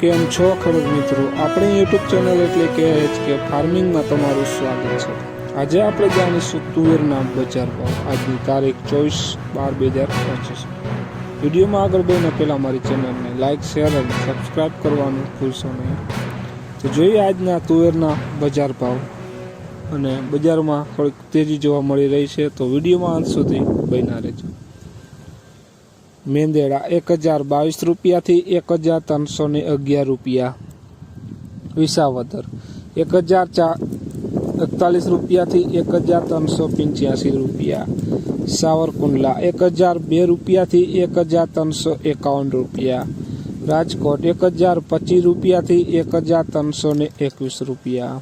કેમ છો ખેડૂત મિત્રો? આપણી યુટ્યુબ ચેનલ એટલે કે એચ કે ફાર્મિંગમાં તમારું સ્વાગત છે. આજે આપણે જાણીશું તુવેરના બજાર ભાવ. આજની તારીખ ચોવીસ બાર બે હજાર પચીસ. વિડીયોમાં આગળ બેને પહેલાં મારી ચેનલને લાઇક શેર અને સબસ્ક્રાઇબ કરવાનું ભૂલશો નહીં. તો જોઈએ આજના તુવેરના બજાર ભાવ. અને બજારમાં થોડીક તેજી જોવા મળી રહી છે, તો વિડીયોમાં અંત સુધી બન્યા રહેજો. મેંદેડા એક હજાર બાવીસ રૂપિયાથી એક હજાર ત્રણસો ને અગિયાર રૂપિયા. વિસાવદર એક હજાર ચાર એકતાલીસ રૂપિયાથી એક હજાર ત્રણસો પંચ્યાસી રૂપિયા. સાવરકુંડલા એક હજાર બે રૂપિયાથી એક હજાર ત્રણસો એકાવન રૂપિયા. રાજકોટ એક હજાર પચીસ રૂપિયાથી એક હજાર ત્રણસો એકવીસ રૂપિયા.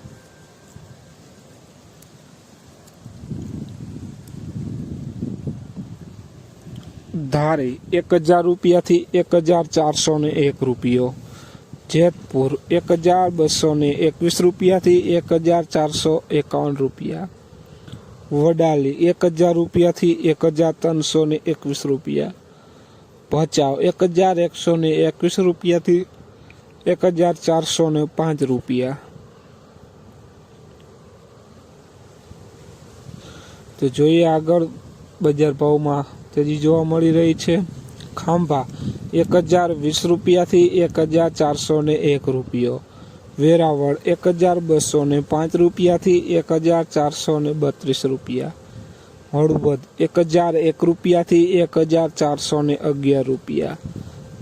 ધારી એક હજાર રૂપિયાથી એક હજાર ચારસો ને એક રૂપિયો. જેતપુર એક હજાર બસો ને એકવીસ રૂપિયાથી એક હજાર ચારસો એકાવન રૂપિયા. વડાલી એક હજાર રૂપિયાથી એક હજાર ત્રણસો ને એકવીસ રૂપિયા. ભચાઉ એક હજાર એકસો ને એકવીસ રૂપિયાથી એક હજાર ચારસો ને પાંચ રૂપિયા. તો જોઈએ આગળ બજાર ભાવમાં તેજી જોવા મળી રહી છે. ખાંભા, એક હજાર વીસ રૂપિયાથી એક હજાર ચારસો ને એક રૂપિયો. વેરાવળ, એક હજાર બસો ને પાંચ રૂપિયાથી એક હજાર ચારસો ને બત્રીસ રૂપિયા. હળવદ, એક હજાર એક રૂપિયાથી એક હજાર ચારસો ને અગિયાર રૂપિયા.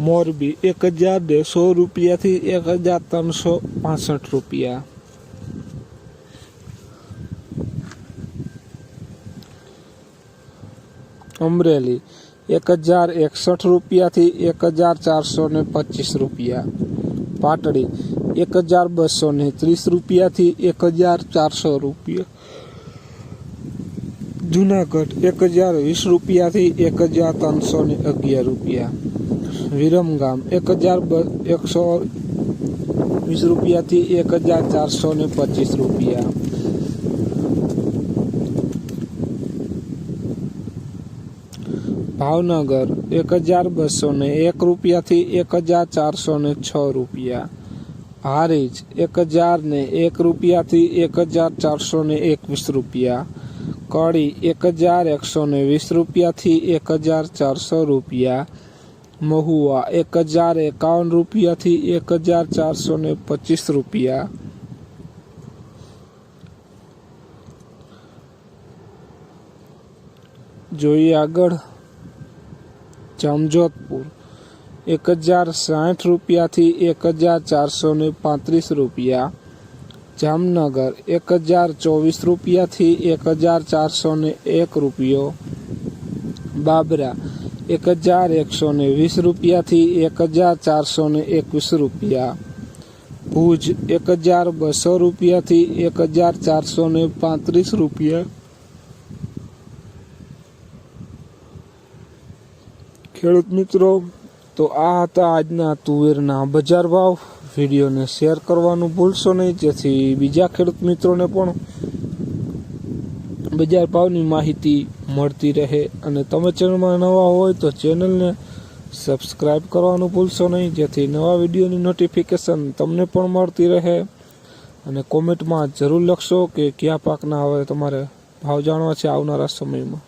મોરબી, એક હજાર બે સો રૂપિયાથી એક હજાર ત્રણસો પાસઠ રૂપિયા. અમરેલી. એક હજાર એકસઠ રૂપિયાથી એક હજાર ચારસો ને પચીસ રૂપિયા. પાટડી. એક હજાર બસો ને ત્રીસ રૂપિયાથી એક હજાર ચારસો રૂપિયા. જુનાગઢ. એક હજાર વીસ રૂપિયાથી એક હજાર ત્રણસો ને અગિયાર રૂપિયા. વિરમગામ. એક હજાર એકસો વીસ રૂપિયાથી એક હજાર ચારસો ને પચીસ રૂપિયા. ભાવનગર એક હજાર બસો ને એક રૂપિયાથી એક હજાર ચારસો ને છ રૂપિયા. હારીજ એક હજાર ને એક રૂપિયાથી એક હજાર ચારસો ને એકવીસ રૂપિયા. કડી એક હજાર એકસો ને વીસ રૂપિયાથી એક હજાર ચારસો રૂપિયા. મહુવા એક હજાર એકાવન રૂપિયાથી એક હજાર ચારસો ને પચીસ રૂપિયા. જોઈએ આગળ જામજોધપુર એક હજાર સાઠ રૂપિયાથી એક હજાર ચારસો ને પાંત્રીસ રૂપિયા. જામનગર એક હજાર ચોવીસ રૂપિયાથી એક હજાર ચારસો ને એક રૂપિયો. બાબરા એક હજાર એકસો ને વીસ રૂપિયાથી એક હજાર ચારસો ને એકવીસ રૂપિયા. ભુજ એક હજાર બસો રૂપિયાથી એક હજાર ચારસો ને પાંત્રીસ રૂપિયા. ખેડૂત મિત્રો, તો આ હતા આજના તુવેરના બજાર ભાવ. વિડીયોને શેર કરવાનું ભૂલશો નહીં. જેથી બીજા ખેડૂત મિત્રોને પણ બજાર ભાવની માહિતી મળતી રહે. અને તમે ચેનલમાં નવા હોય તો ચેનલને સબસ્ક્રાઈબ કરવાનું ભૂલશો નહીં. જેથી નવા વિડીયોની નોટિફિકેશન તમને પણ મળતી રહે. અને કોમેન્ટમાં જરૂર લખશો કે કયા પાકના હવે તમારે ભાવ જાણવા છે આવનારા સમયમાં.